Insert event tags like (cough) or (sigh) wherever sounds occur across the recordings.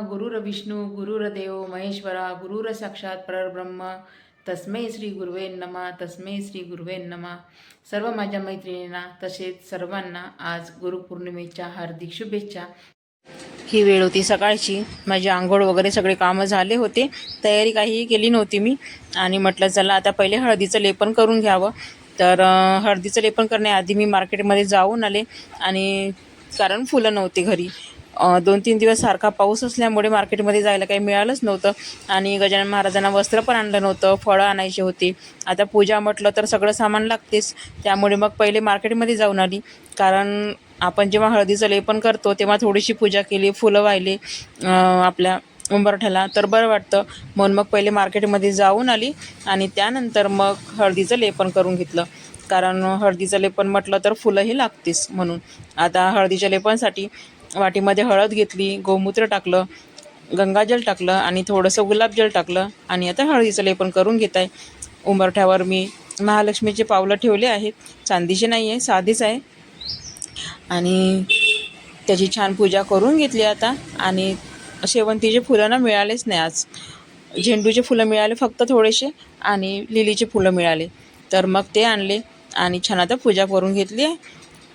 गुरुरविष्णू गुरुरदेव महेश्वरा गुरुर साक्षात परब्रह्म तस्मै श्री गुरुवे नमा तस्मै श्री गुरुवे नमा। सर्व माझ्या मैत्रिणींना तसेच सर्वांना आज गुरुपौर्णिमेच्या हार्दिक शुभेच्छा. ही वेळ होती सकाळची. माझी आंघोळ वगैरे सगळे कामं झाले होते. तयारी काहीही केली नव्हती मी. आणि म्हटलं चला आता पहिले हळदीचं लेपन करून घ्यावं. तर हळदीचं लेपन करण्याआधी मी मार्केटमध्ये जाऊन आले. आणि कारण फुलं नव्हती घरी. दोन तीन दिवस सारखा पाऊस असल्यामुळे मार्केटमध्ये जायला काही मिळालंच नव्हतं. आणि गजानन महाराजांना वस्त्र पण आणलं नव्हतं फळं आणायची होती. आता पूजा म्हटलं तर सगळं सामान लागतेच. त्यामुळे मग पहिले मार्केटमध्ये जाऊन आली. कारण आपण जेव्हा हळदीचं लेपन करतो तेव्हा थोडीशी पूजा केली फुलं वाहिले आपल्या उंबरठ्याला. तर बरं वाटतं. म्हणून मग पहिले मार्केटमध्ये जाऊन आली आणि त्यानंतर मग हळदीचं लेपन करून घेतलं. कारण हळदीचं लेपन म्हटलं तर फुलंही लागतेच म्हणून. आता हळदीच्या लेपनसाठी वाटीमध्ये हळद घेतली गोमूत्र टाकलं गंगाजल टाकलं आणि थोडंसं गुलाबजल टाकलं आणि आता हळदीचं लेपन करून घेत आहे. उंबरठ्यावर मी महालक्ष्मीचे पावलं ठेवले आहेत. चांदीचे नाही आहे साधीच आहे. आणि त्याची छान पूजा करून घेतली आता आणि शेवंतीचे फुलं ना मिळालेच नाही आज. झेंडूचे फुलं मिळाले फक्त थोडेसे आणि लिलीचे फुलं मिळाले. तर मग ते आणले आणि छान आता पूजा करून घेतली आहे.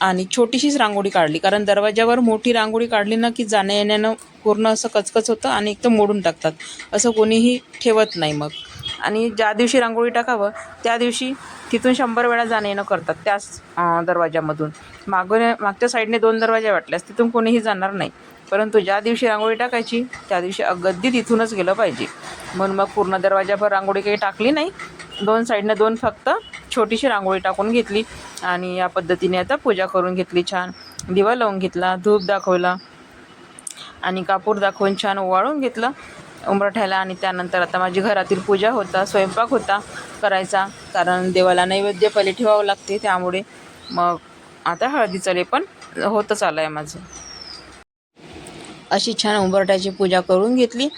आणि छोटीशीच रांगोळी काढली. कारण दरवाजावर मोठी रांगोळी काढली ना की जाण्या येण्यानं पूर्ण असं कचकच होतं आणि एकदम मोडून टाकतात. असं कोणीही ठेवत नाही मग. आणि ज्या दिवशी रांगोळी टाकावं त्या दिवशी तिथून शंभर वेळा जाणं येणं करतात त्याच दरवाजामधून मागून मागच्या साईडने दोन दरवाजे वाटल्यास तिथून कोणीही जाणार नाही. परंतु ज्या दिवशी रांगोळी टाकायची त्या दिवशी अगदी तिथूनच गेलं पाहिजे. म्हणून मग पूर्ण दरवाजाभर रांगोळी काही टाकली नाही. दोन साईडनं दोन फक्त छोटीशी रांगोळी टाकून घेतली आणि या पद्धतीने आता पूजा करून घेतली छान. दिवा लावून घेतला धूप दाखवला आणि कापूर दाखवून छान ओवाळून घेतलं उंबरठ्याला आणि त्यानंतर आता माझी घरातील पूजा होता स्वयंपाक होता करायचा कारण देवाला नैवेद्य पहिले ठेवावं लागते त्यामुळे मग आता हळदीचं लेपन होतच आलं आहे माझं. अशी छान उंबरठ्याची पूजा करून घेतली.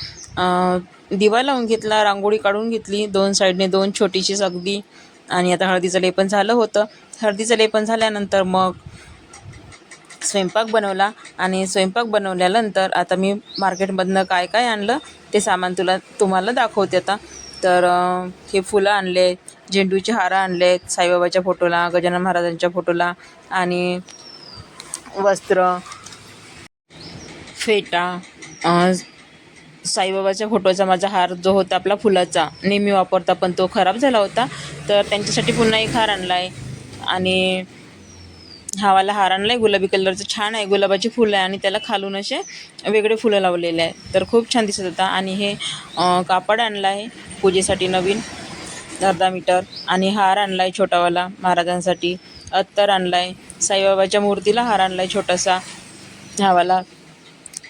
दिवा लावून घेतला रांगोळी काढून घेतली दोन साईडने दोन छोटीशी अगदी आणि आता हळदीचं लेपन झालं होतं. हळदीचं लेपन झाल्यानंतर मग स्वयंपाक बनवला आणि स्वयंपाक बनवल्यानंतर आता मी मार्केटमधनं काय काय आणलं ते सामान तुला तुम्हाला दाखवते आता. तर हे फुलं आणले झेंडूचे हार आणले साईबाबाच्या फोटोला गजानन महाराजांच्या फोटोला आणि वस्त्र फेटा साईबाबाच्या फोटोचा माझा हार जो होता आपला फुलाचा नेहमी वापरता पण तो खराब झाला होता. तर त्यांच्यासाठी पुन्हा एक हार आणला आहे आणि हावाला हार आणला आहे गुलाबी कलरचं छान आहे. गुलाबाची फुलं आहे आणि त्याला खालून असे वेगळे फुलं लावलेले आहे तर खूप छान दिसत होता. आणि हे कापड आणलं आहे पूजेसाठी नवीन अर्धा मीटर. आणि हार आणला आहे छोटावाला महाराजांसाठी. अत्तर आणला आहे साईबाबाच्या मूर्तीला हार आणला आहे छोटासा. हावाला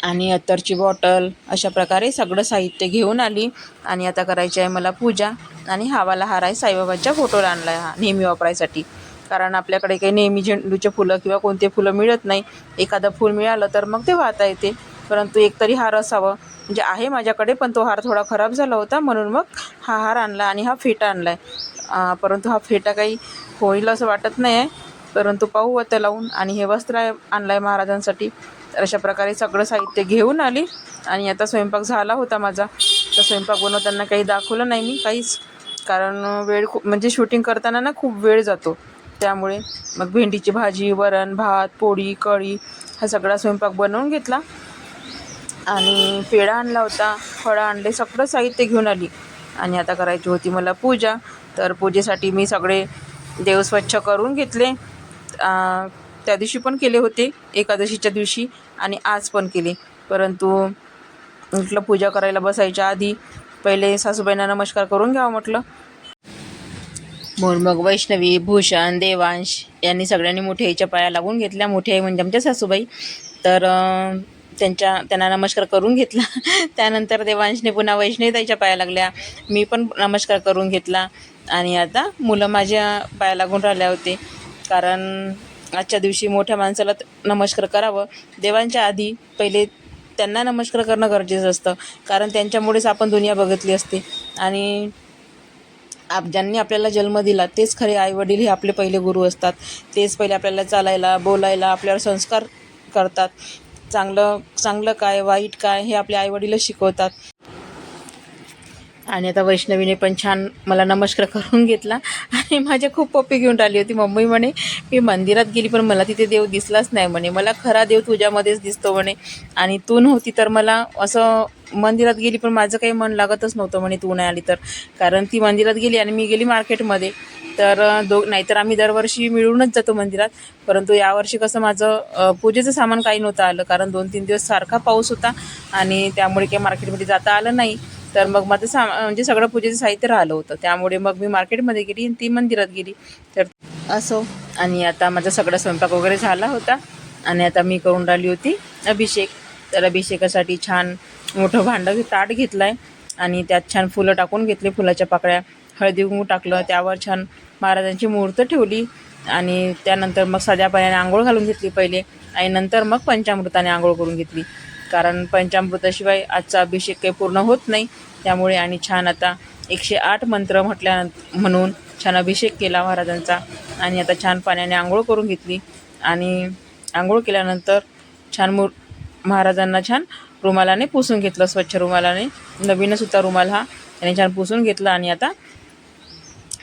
आणि अत्तरची बॉटल अशा प्रकारे सगळं साहित्य घेऊन आली. आणि आता करायची आहे मला पूजा. आणि हावाला हार आहे साईबाबाच्या फोटोला आणला आहे हा नेहमी वापरायसाठी. कारण आपल्याकडे काही नेहमी झेंडूचे फुलं किंवा कोणते फुलं मिळत नाही. एखादं फूल मिळालं तर मग ते वाहता येते. परंतु एक तरी हार असावं. म्हणजे आहे माझ्याकडे पण तो हार थोडा खराब झाला होता. म्हणून मग हा हार आणला आणि हा फेटा आणला आहे परंतु हा फेटा काही होईल असं वाटत नाही आहे परंतु पाहू आता लावून. आणि हे वस्त्र आणलं आहे महाराजांसाठी. तर अशा प्रकारे सगळं साहित्य घेऊन आली. आणि आता स्वयंपाक झाला होता माझा. तर स्वयंपाक बनवताना काही दाखवलं नाही मी काहीच. कारण वेळ खूप म्हणजे शूटिंग करताना ना खूप वेळ जातो. त्यामुळे मग भेंडीची भाजी वरण भात पोळी कढी हा सगळा स्वयंपाक बनवून घेतला. आणि पेढा आणला होता फळं आणले सगळं साहित्य घेऊन आली. आणि आता करायची होती मला पूजा. तर पूजेसाठी मी सगळे देव स्वच्छ करून घेतले. त्या दिवशी पण केले होते एकादशीच्या दिवशी आणि आज पण केले. परंतु म्हटलं पूजा करायला बसायच्या आधी पहिले सासूबाईंना नमस्कार करून घ्यावं म्हटलं. म्हणून मग वैष्णवी भूषण देवांश यांनी सगळ्यांनी मोठ्या आईच्या पाया लागून घेतल्या. मोठी आई म्हणजे आमच्या सासूबाई. तर त्यांच्या त्यांना नमस्कार करून घेतला. (laughs) त्यानंतर देवांशने पुन्हा वैष्णवी ताईच्या पाया लागल्या. मी पण नमस्कार करून घेतला. आणि आता मुलं माझ्या पाया लागून राहिल्या होते. कारण आजच्या दिवशी मोठ्या माणसाला नमस्कार करावं. देवांच्या आधी पहिले त्यांना नमस्कार करणं गरजेचं असतं. कारण त्यांच्यामुळेच आपण दुनिया बघितली असते. आणि आप ज्यांनी आपल्याला जन्म दिला तेच खरे आईवडील हे आपले पहिले गुरु असतात. तेच पहिले आपल्याला चालायला बोलायला आपल्यावर संस्कार करतात. चांगलं चांगलं काय वाईट काय हे आपले आईवडीलच शिकवतात. आणि आता वैष्णवीने पण छान मला नमस्कार करून घेतला. आणि माझ्या खूप पप्पी घेऊन राहिली होती. मम्मी म्हणे मी मंदिरात गेली पण मला तिथे देव दिसलाच नाही. म्हणे मला खरा देव तुझ्यामध्येच दिसतो. म्हणे आणि तू नव्हती तर मला असं मंदिरात गेली पण माझं काही मन लागतच नव्हतं. म्हणे तू नाही आली तर. कारण ती मंदिरात गेली आणि मी गेली मार्केटमध्ये. तर दो नाहीतर आम्ही दरवर्षी मिळूनच जातो मंदिरात. परंतु यावर्षी कसं माझं पूजेचं सामान काही नव्हतं आलं. कारण दोन तीन दिवस सारखा पाऊस होता आणि त्यामुळे काही मार्केटमध्ये जाता आलं नाही. तर मग माझं सा म्हणजे सगळं पूजेचं साहित्य राहिलं होतं. त्यामुळे मग मी मार्केटमध्ये गेली आणि ती मंदिरात गेली. तर असो. आणि आता माझा सगळा स्वयंपाक वगैरे झाला होता. आणि आता मी करून राहिली होती अभिषेक. तर अभिषेकासाठी छान मोठं भांडं ताट घेतलं आहे आणि त्यात छान फुलं टाकून घेतली. फुलाच्या पाकळ्या हळदी कुंकू टाकलं. त्यावर छान महाराजांची मूर्त ठेवली. आणि त्यानंतर मग साध्या पाण्याने आंघोळ घालून घेतली पहिले. आणि नंतर मग पंचामृताने आंघोळ करून घेतली. कारण पंचामृताशिवाय आजचा अभिषेक काही पूर्ण होत नाही. त्यामुळे आणि छान आता एकशे आठ मंत्र म्हटल्या म्हणून छान अभिषेक केला महाराजांचा. आणि आता छान पाण्याने आंघोळ करून घेतली. आणि आंघोळ केल्यानंतर छान मूर महाराजांना छान रुमालाने पुसून घेतलं स्वच्छ रुमालाने. नवीनच होता रुमाल हा त्याने छान पुसून घेतला आणि आता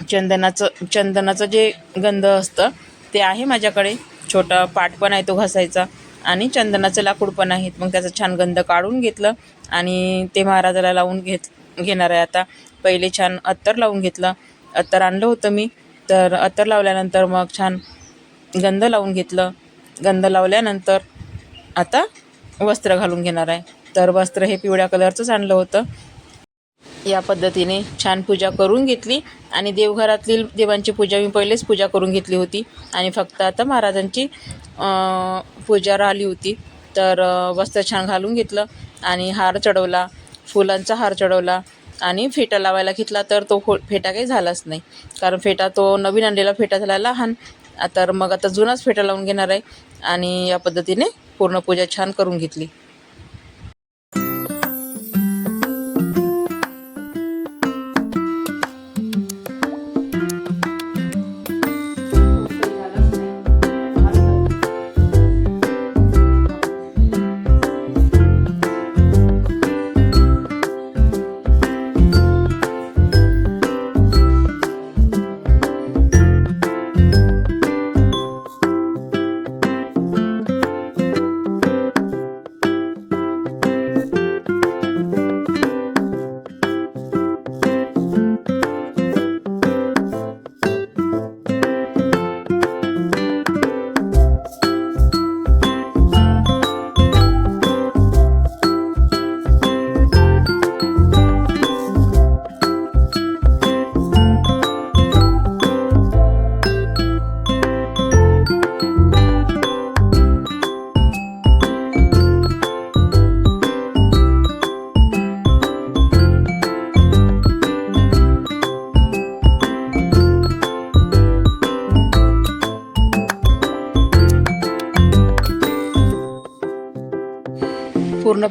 चंदनाचं चंदनाचं जे गंध असतं ते आहे माझ्याकडे. छोटा पाट पण आहे तो घासायचा. आणि चंदनाचं लाकूड पण आहेत. मग त्याचं छान गंध काढून घेतलं आणि ते महाराजाला लावून घेत घेणार आहे आता. पहिले छान अत्तर लावून घेतलं. अत्तर आणलं होतं मी. तर अत्तर लावल्यानंतर मग छान गंध लावून घेतलं. गंध लावल्यानंतर आता वस्त्र घालून घेणार आहे. तर वस्त्र हे पिवळ्या कलरचंच आणलं होतं. या पद्धतीने छान पूजा करून घेतली आणि देवघरातील देवांची पूजा मी पहिलेच पूजा करून घेतली होती आणि फक्त आता महाराजांची पूजा राहिली होती. तर वस्त्र छान घालून घेतलं आणि हार चढवला फुलांचा हार चढवला आणि फेटा लावायला घेतला. तर तो फो फेटा काही झालाच नाही. कारण फेटा तो नवीन आणलेला फेटा झाला लहान. तर मग आता जुनाच फेटा लावून घेणार आहे आणि या पद्धतीने पूर्ण पूजा छान करून घेतली.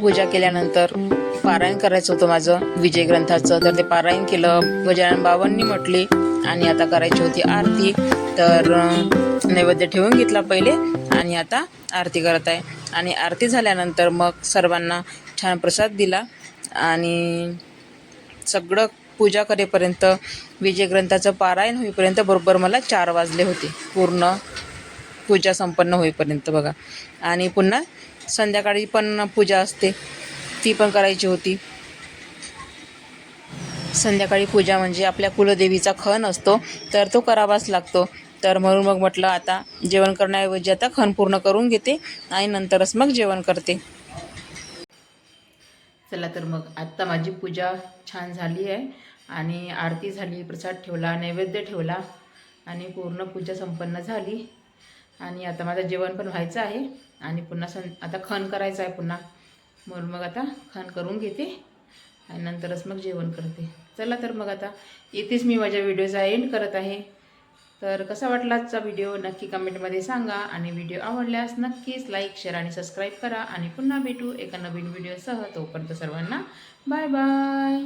पूजा केल्यानंतर पारायण करायचं होतं माझं विजय ग्रंथाचं. तर ते पारायण केलं. गजानन बाबांनी म्हटले आणि आता करायची होती आरती. तर नैवेद्य ठेवून घेतला पहिले आणि आता आरती करत आहे. आणि आरती झाल्यानंतर मग सर्वांना छान प्रसाद दिला आणि सगळं पूजा करेपर्यंत विजय ग्रंथाचं पारायण होईपर्यंत बरोबर मला चार वाजले होते. पूर्ण पूजा संपन्न होईपर्यंत बघा. आणि पुन्हा संध्याकाळी पण पूजा असते. ती पण करायची होती. संध्याकाळी पूजा म्हणजे आपल्या कुलदेवीचा खण असतो. तर तो करावाच लागतो. तर म्हणून मग म्हटलं आता जेवण करण्याऐवजी आता खण पूर्ण करून घेते आणि नंतरच मग जेवण करते. चला तर मग आत्ता माझी पूजा छान झाली आहे आणि आरती झाली प्रसाद ठेवला नैवेद्य ठेवला आणि पूर्ण पूजा संपन्न झाली. आणि आता माझं जेवण पण व्हायचं आहे. आणि पुन्हा सं आता खण करायचं आहे पुन्हा. म्हणून मग आता खण करून घेते आणि नंतरच मग जेवण करते. चला तर मग आता इथेच मी माझ्या व्हिडिओचा एंड करत आहे. तर कसा वाटला आजचा व्हिडिओ? नक्की कमेंटमध्ये सांगा आणि व्हिडिओ आवडल्यास नक्कीच लाईक शेअर आणि सबस्क्राईब करा आणि पुन्हा भेटू एका नवीन व्हिडिओसह. तोपर्यंत सर्वांना बाय बाय